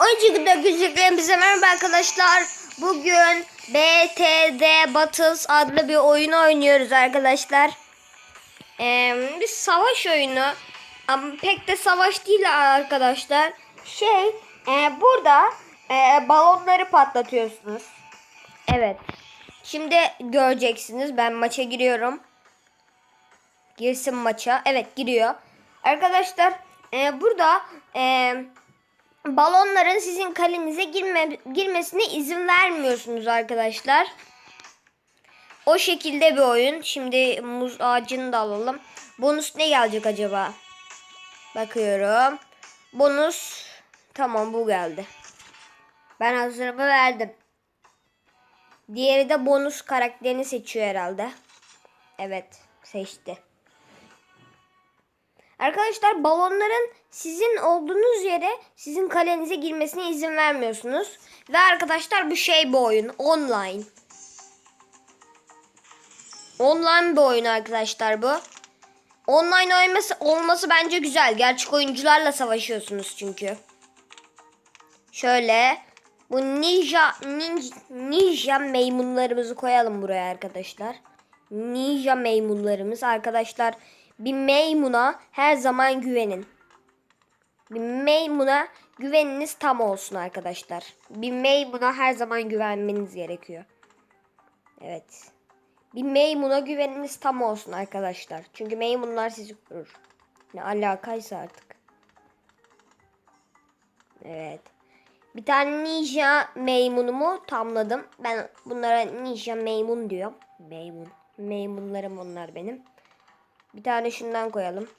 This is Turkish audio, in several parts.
Önceki güzelliklerim bize merhaba arkadaşlar. Bugün BTD Battles adlı bir oyun oynuyoruz arkadaşlar. Ee, bir savaş oyunu. Ama pek de savaş değil arkadaşlar. Şey e, burada e, balonları patlatıyorsunuz. Evet. Şimdi göreceksiniz. Ben maça giriyorum. Girsin maça. Evet giriyor. Arkadaşlar e, burada e, balonların sizin kalenize girme, girmesine izin vermiyorsunuz arkadaşlar. O şekilde bir oyun. Şimdi muz ağacını da alalım. Bonus ne gelecek acaba? Bakıyorum. Bonus tamam bu geldi. Ben hazırımı verdim. Diğeri de bonus karakterini seçiyor herhalde. Evet seçti. Arkadaşlar balonların sizin olduğunuz yere sizin kalenize girmesine izin vermiyorsunuz. Ve arkadaşlar bu şey bir oyun. Online. Online bir oyun arkadaşlar bu. Online olması, olması bence güzel. Gerçek oyuncularla savaşıyorsunuz çünkü. Şöyle bu ninja, ninja, ninja maymunlarımızı koyalım buraya arkadaşlar. Ninja maymunlarımız arkadaşlar. Bir meymuna her zaman güvenin. Bir meymuna güveniniz tam olsun arkadaşlar. Bir meymuna her zaman güvenmeniz gerekiyor. Evet. Bir meymuna güveniniz tam olsun arkadaşlar. Çünkü meymunlar sizi korur. Ne alakaysa artık. Evet. Bir tane ninja meymunumu tamladım. Ben bunlara ninja meymun diyorum. Meymun. Meymunlarım onlar benim. Bir tane şundan koyalım.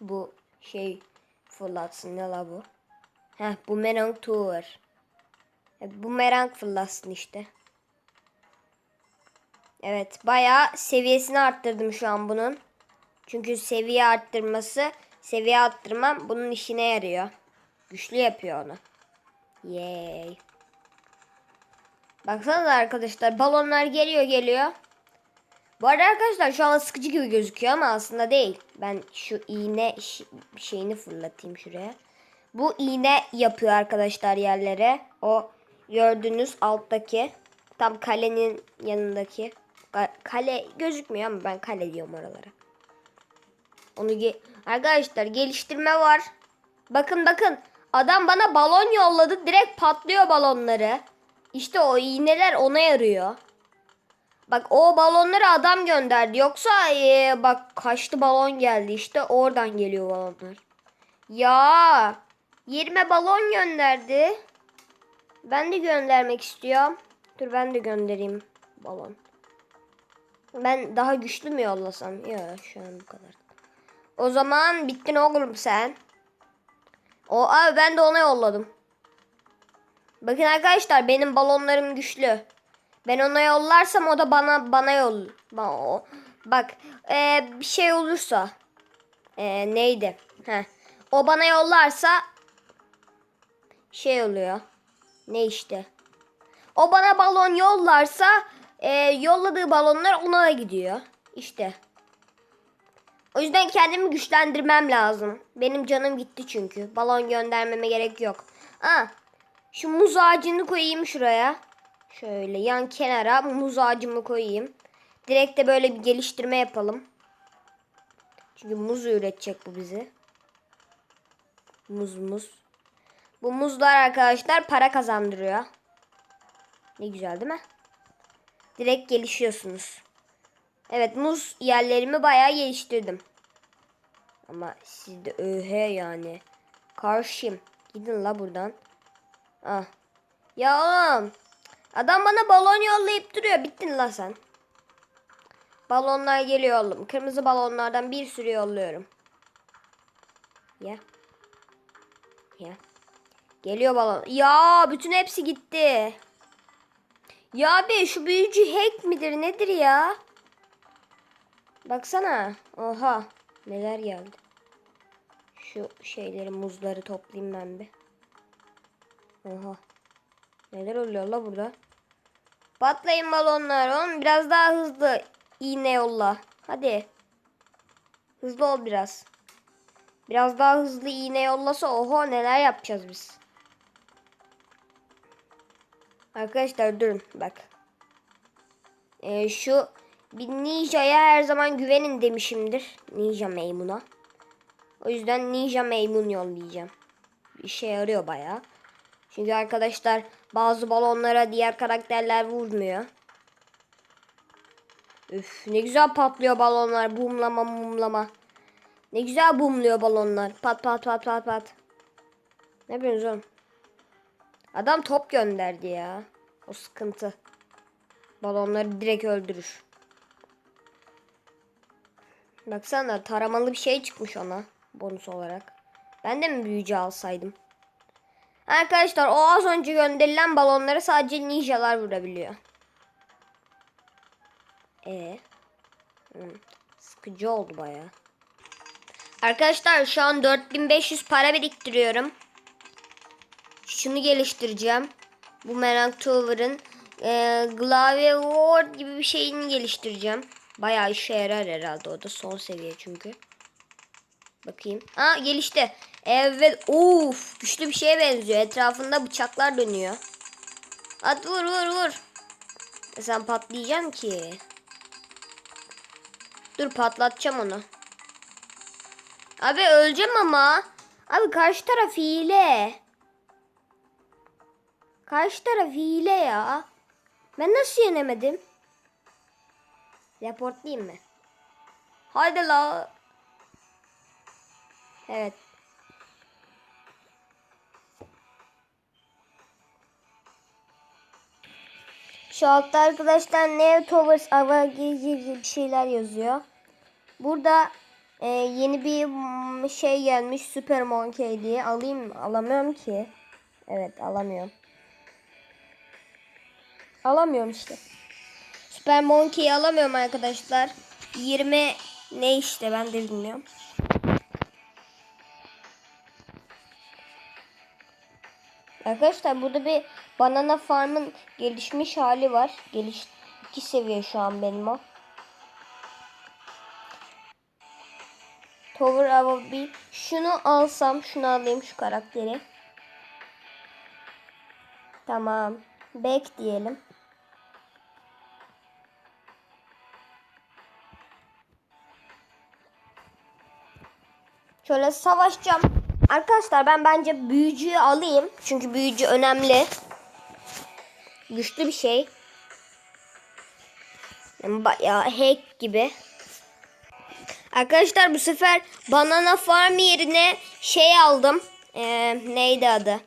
Bu şey fırlatsın ne la bu? Heh bu merang tour. E, bu merang fırlatsın işte. Evet bayağı seviyesini arttırdım şu an bunun. Çünkü seviye arttırması, seviye arttırmam bunun işine yarıyor. Güçlü yapıyor onu. Yay. Baksanıza arkadaşlar balonlar geliyor geliyor. Bu arada arkadaşlar şu an sıkıcı gibi gözüküyor ama aslında değil. Ben şu iğne şeyini fırlatayım şuraya. Bu iğne yapıyor arkadaşlar yerlere. O gördüğünüz alttaki tam kalenin yanındaki kale gözükmüyor ama ben kale diyorum oralara. Onu ge arkadaşlar geliştirme var. Bakın bakın adam bana balon yolladı direkt patlıyor balonları. İşte o iğneler ona yarıyor. Bak o balonları adam gönderdi. Yoksa ee, bak kaçtı balon geldi. İşte oradan geliyor balonlar. Ya yerime balon gönderdi. Ben de göndermek istiyorum. Dur ben de göndereyim balon. Ben daha güçlü mü yollasam? Ya şu an bu kadar. O zaman bittin oğlum sen. O abi ben de ona yolladım. Bakın arkadaşlar benim balonlarım güçlü. Ben ona yollarsam o da bana bana yol. Bak e, bir şey olursa e, neydi? Heh. O bana yollarsa şey oluyor. Ne işte? O bana balon yollarsa e, yolladığı balonlar ona da gidiyor. İşte. O yüzden kendimi güçlendirmem lazım. Benim canım gitti çünkü. Balon göndermeme gerek yok. Aa, şu muz ağacını koyayım şuraya. Şöyle yan kenara muz ağacımı koyayım. Direkt de böyle bir geliştirme yapalım. Çünkü muz üretecek bu bizi. Muz muz. Bu muzlar arkadaşlar para kazandırıyor. Ne güzel değil mi? Direkt gelişiyorsunuz. Evet muz yerlerimi bayağı geliştirdim. Ama siz de öhe yani. Karşıyım. Gidin la buradan. Ah. Ya oğlum. Adam bana balon yollayıp duruyor. Bittin la sen. Balonlar geliyor oğlum. Kırmızı balonlardan bir sürü yolluyorum. Ya. Ya. Geliyor balon. Ya bütün hepsi gitti. Ya abi şu büyücü hack midir nedir ya? Baksana. Oha. Neler geldi. Şu şeyleri muzları toplayayım ben bir. Oha. Neler oluyor la burada? Patlayın balonlar oğlum. Biraz daha hızlı iğne yolla. Hadi. Hızlı ol biraz. Biraz daha hızlı iğne yollasa oho neler yapacağız biz. Arkadaşlar durun bak. Ee, şu bir ninja'ya her zaman güvenin demişimdir. Ninja meymuna. O yüzden ninja meymun yollayacağım. İşe yarıyor bayağı. Çünkü arkadaşlar bazı balonlara diğer karakterler vurmuyor. Üf ne güzel patlıyor balonlar. Bumlama mumlama. Ne güzel bumluyor balonlar. Pat pat pat pat pat. Ne yapıyorsunuz? Adam top gönderdi ya. O sıkıntı. Balonları direkt öldürür. Baksana taramalı bir şey çıkmış ona bonus olarak. Ben de mi büyücü alsaydım? Arkadaşlar o az önce gönderilen balonları sadece ninjalar vurabiliyor. E hmm, sıkıcı oldu baya. Arkadaşlar şu an 4500 para biriktiriyorum. Şunu geliştireceğim. Bu Merak Tower'ın e, Glaive Ward gibi bir şeyini geliştireceğim. Bayağı işe yarar herhalde o da son seviye çünkü. Bakayım. Aa gelişti. Evet. Uf, güçlü bir şeye benziyor. Etrafında bıçaklar dönüyor. At vur vur vur. E sen patlayacaksın ki. Dur patlatacağım onu. Abi öleceğim ama. Abi karşı taraf hile. Karşı taraf hile ya. Ben nasıl yenemedim? Reportlayayım mı? Haydi la. Evet. Şu altta arkadaşlar Neo Towers Ava gibi bir şeyler yazıyor. Burada e, yeni bir şey gelmiş Super Monkey diye. Alayım mı? Alamıyorum ki. Evet alamıyorum. Alamıyorum işte. Super Monkey'i alamıyorum arkadaşlar. 20 ne işte ben de bilmiyorum. Arkadaşlar burada bir banana farmın gelişmiş hali var. Geliş iki seviye şu an benim o. Tower Avabi. Şunu alsam, şunu alayım şu karakteri. Tamam. Back diyelim. Şöyle savaşacağım. Arkadaşlar ben bence büyücüyü alayım. Çünkü büyücü önemli. Güçlü bir şey. Bayağı hack gibi. Arkadaşlar bu sefer banana farm yerine şey aldım. Ee, neydi adı?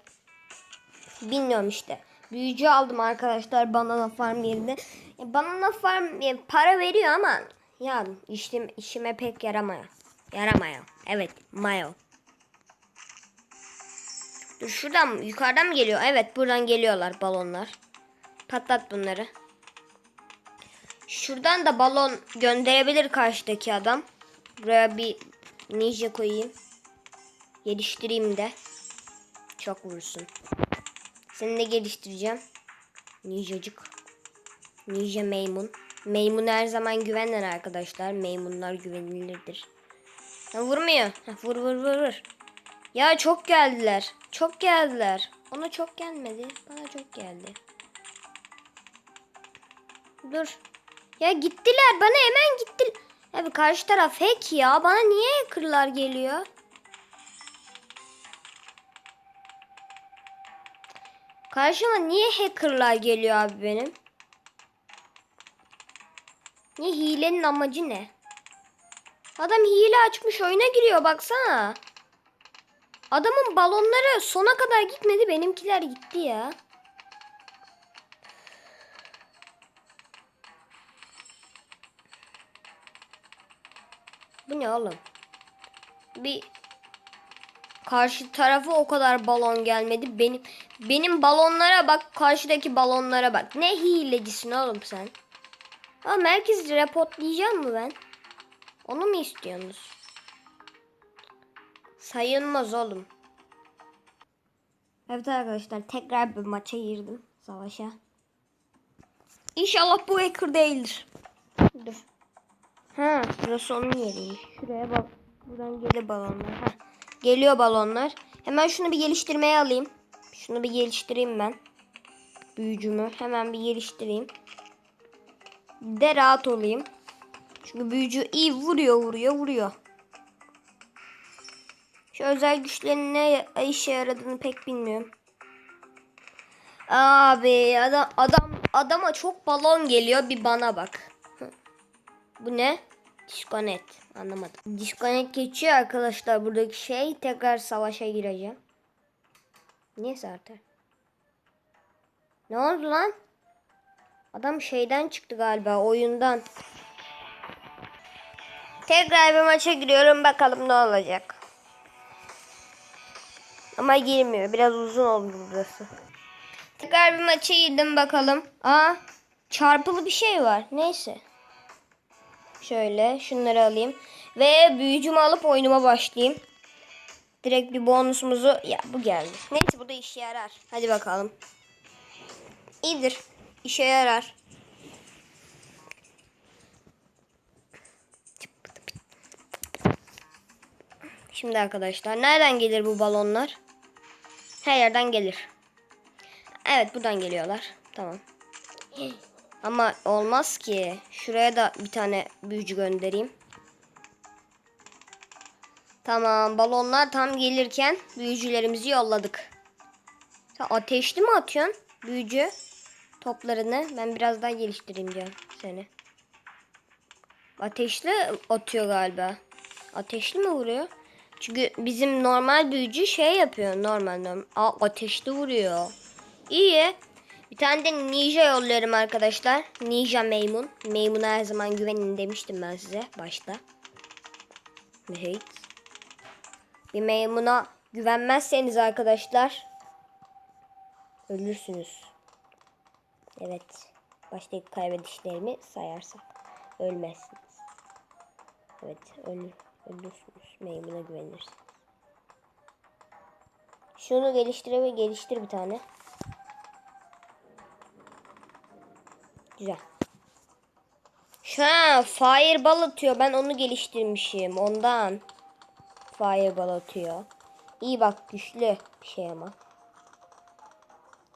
Bilmiyorum işte. Büyücü aldım arkadaşlar banana farm yerine. E, banana farm e, para veriyor ama ya işim, işime pek yaramıyor. Yaramıyor. Evet mayo. Dur şuradan yukarıdan mı geliyor? Evet buradan geliyorlar balonlar. Patlat bunları. Şuradan da balon gönderebilir karşıdaki adam. Buraya bir ninja koyayım. Geliştireyim de. Çok vursun. Seni de geliştireceğim. Ninjacık. Ninja meymun. Meymun her zaman güvenilir arkadaşlar. Meymunlar güvenilirdir. Ha, vurmuyor. Ha, vur vur vur vur. Ya çok geldiler. Çok geldiler. Ona çok gelmedi. Bana çok geldi. Dur. Ya gittiler. Bana hemen gitti. Abi karşı taraf hack ya. Bana niye hackerlar geliyor? Karşıma niye hackerlar geliyor abi benim? Niye hilenin amacı ne? Adam hile açmış oyuna giriyor baksana. Adamın balonları sona kadar gitmedi benimkiler gitti ya. Bu ne oğlum? Bir karşı tarafa o kadar balon gelmedi. Benim benim balonlara bak, karşıdaki balonlara bak. Ne hilecisin oğlum sen? Ha merkez reportlayacağım mı ben? Onu mu istiyorsunuz? Sayılmaz oğlum. Evet arkadaşlar tekrar bir maça girdim. Savaşa. İnşallah bu hacker değildir. Dur. Ha burası onun yeriymiş. Şuraya bak. Buradan geliyor balonlar. Ha. Geliyor balonlar. Hemen şunu bir geliştirmeye alayım. Şunu bir geliştireyim ben. büyücümü. Hemen bir geliştireyim. De rahat olayım. Çünkü büyücü iyi vuruyor vuruyor vuruyor. Şu özel güçlerin ne işe yaradığını pek bilmiyorum. Abi adam adam adama çok balon geliyor bir bana bak. Bu ne? Disconnect. Anlamadım. Disconnect geçiyor arkadaşlar buradaki şey. Tekrar savaşa gireceğim. Neyse artık. Ne oldu lan? Adam şeyden çıktı galiba oyundan. Tekrar bir maça giriyorum bakalım ne olacak. Ama girmiyor. Biraz uzun oldu burası. Tekrar bir maça girdim bakalım. Aa çarpılı bir şey var. Neyse. Şöyle şunları alayım. Ve büyücümü alıp oyunuma başlayayım. Direkt bir bonusumuzu... Ya bu geldi. Neyse bu da işe yarar. Hadi bakalım. İyidir. İşe yarar. Şimdi arkadaşlar nereden gelir bu balonlar? Her yerden gelir. Evet buradan geliyorlar. Tamam. Ama olmaz ki. Şuraya da bir tane büyücü göndereyim. Tamam balonlar tam gelirken büyücülerimizi yolladık. Sen ateşli mi atıyorsun büyücü toplarını? Ben biraz daha geliştireyim canım seni. Ateşli atıyor galiba. Ateşli mi vuruyor? Çünkü bizim normal büyücü şey yapıyor. Normal normal. Aa, ateşli vuruyor. İyi. Bir tane de ninja yolluyorum arkadaşlar. Ninja Maymun. Maymun'a her zaman güvenin demiştim ben size başta. Evet. Bir meymuna güvenmezseniz arkadaşlar ölürsünüz. Evet. Baştaki kaybedişlerimi sayarsak ölmezsiniz. Evet ölür, ölürsünüz. Meymuna güvenirsiniz. Şunu geliştire ve geliştir bir tane. Güzel. An fireball atıyor. Ben onu geliştirmişim. Ondan. Fireball atıyor. İyi bak güçlü bir şey ama.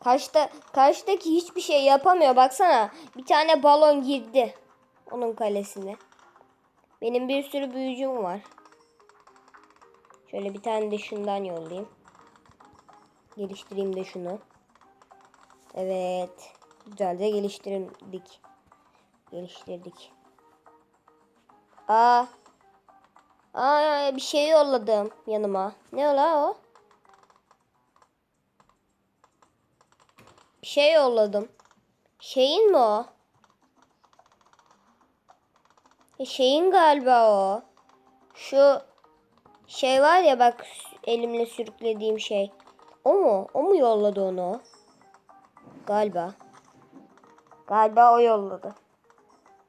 Karşıda, karşıdaki hiçbir şey yapamıyor. Baksana. Bir tane balon girdi. Onun kalesine. Benim bir sürü büyücüm var. Şöyle bir tane de şundan yollayayım. Geliştireyim de şunu. Evet. Güzelce geliştirdik. Geliştirdik. Aa. Aa bir şey yolladım yanıma. Ne ola o? Bir şey yolladım. Şeyin mi o? E, şeyin galiba o. Şu şey var ya bak elimle sürüklediğim şey. O mu? O mu yolladı onu? Galiba. Galiba o yolladı.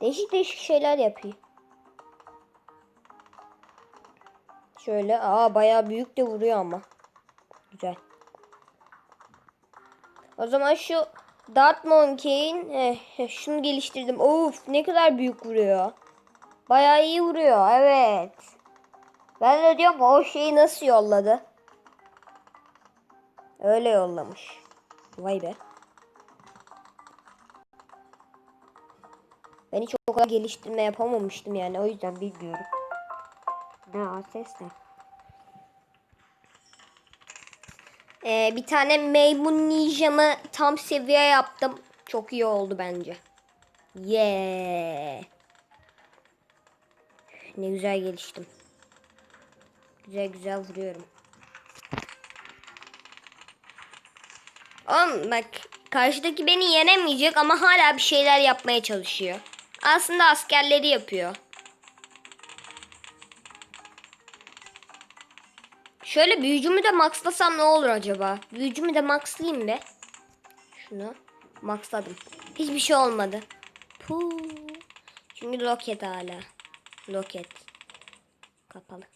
Değişik değişik şeyler yapıyor. Şöyle. Aa bayağı büyük de vuruyor ama. Güzel. O zaman şu Dart Monkey'in eh, şunu geliştirdim. Of ne kadar büyük vuruyor. Bayağı iyi vuruyor. Evet. Ben de diyorum o şeyi nasıl yolladı? Öyle yollamış. Vay be. Ben hiç o kadar geliştirme yapamamıştım yani. O yüzden bilmiyorum. Ne ses ne? Ee, bir tane maymun ninjamı tam seviye yaptım. Çok iyi oldu bence. Yeah. Ne güzel geliştim. Güzel güzel vuruyorum. Oğlum bak karşıdaki beni yenemeyecek ama hala bir şeyler yapmaya çalışıyor. Aslında askerleri yapıyor. Şöyle büyücümü de maxlasam ne olur acaba? Büyücümü de maxlayayım be. Şunu maxladım. Hiçbir şey olmadı. Puh. Çünkü loket hala. Loket. Kapalı.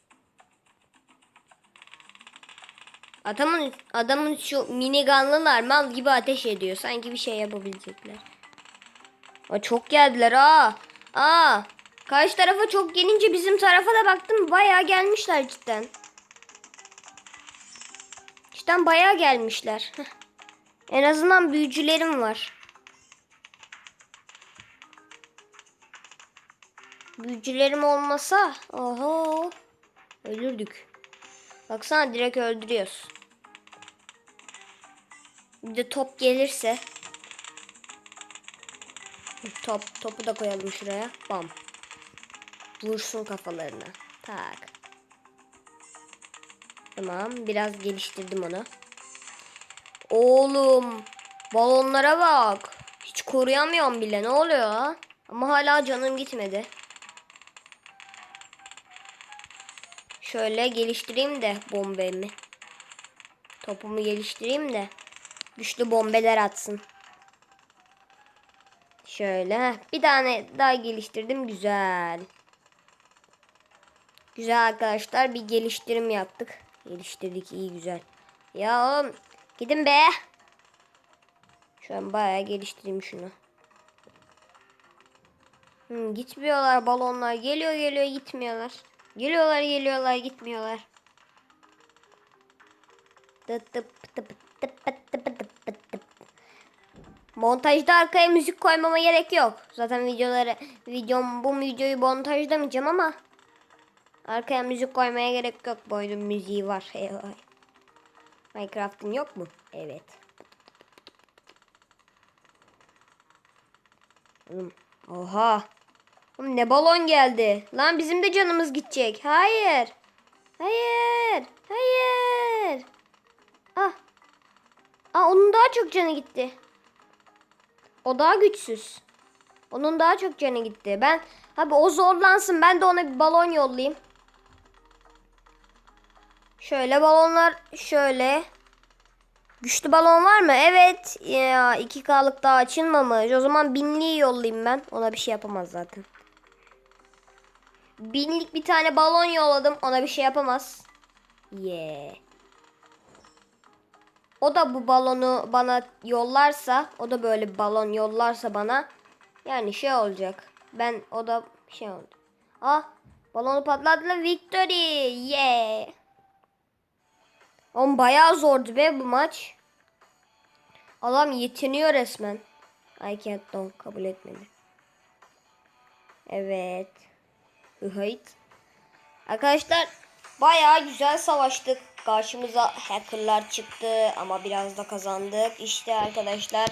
Adamın adamın şu minigunlılar mal gibi ateş ediyor. Sanki bir şey yapabilecekler. Aa, çok geldiler aa. Aa. Karşı tarafa çok gelince bizim tarafa da baktım bayağı gelmişler cidden. Cidden bayağı gelmişler. En azından büyücülerim var. Büyücülerim olmasa oho ölürdük. Baksana direkt öldürüyoruz. Bir de top gelirse top topu da koyalım şuraya. Bam. Vursun kafalarına. Tak. Tamam. Biraz geliştirdim onu. Oğlum. Balonlara bak. Hiç koruyamıyorum bile. Ne oluyor ha? Ama hala canım gitmedi. Şöyle geliştireyim de bombemi. Topumu geliştireyim de güçlü bombeler atsın. Şöyle bir tane daha geliştirdim güzel. Güzel arkadaşlar bir geliştirim yaptık. Geliştirdik iyi güzel. Ya oğlum gidin be. Şu an bayağı geliştireyim şunu. Hmm, gitmiyorlar balonlar. Geliyor geliyor gitmiyorlar. Geliyorlar geliyorlar gitmiyorlar. Tıp tıp tıp tıp tıp tıp tıp. Montajda arkaya müzik koymama gerek yok. Zaten videoları videom bu videoyu montajlamayacağım ama arkaya müzik koymaya gerek yok. Bu müziği var. Minecraft'ın yok mu? Evet. Oha. Oğlum ne balon geldi. Lan bizim de canımız gidecek. Hayır. Hayır. Hayır. Ah. Aa onun daha çok canı gitti. O daha güçsüz. Onun daha çok canı gitti. Ben abi o zorlansın. Ben de ona bir balon yollayayım. Şöyle balonlar şöyle. Güçlü balon var mı? Evet. Ya 2K'lık daha açılmamış. O zaman binliği yollayayım ben. Ona bir şey yapamaz zaten. Binlik bir tane balon yolladım. Ona bir şey yapamaz. Yeah. O da bu balonu bana yollarsa, o da böyle balon yollarsa bana yani şey olacak. Ben o da şey oldu. Ah, balonu patlattılar. Victory. Yeah. Oğlum bayağı zordu be bu maç. Adam yetiniyor resmen. I can't no kabul etmedi. Evet. Hıhayt. Arkadaşlar bayağı güzel savaştık. Karşımıza hackerlar çıktı ama biraz da kazandık. İşte arkadaşlar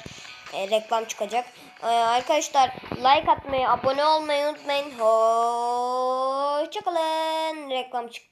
e, reklam çıkacak. E, arkadaşlar like atmayı, abone olmayı unutmayın. Hoşçakalın. Reklam çıktı.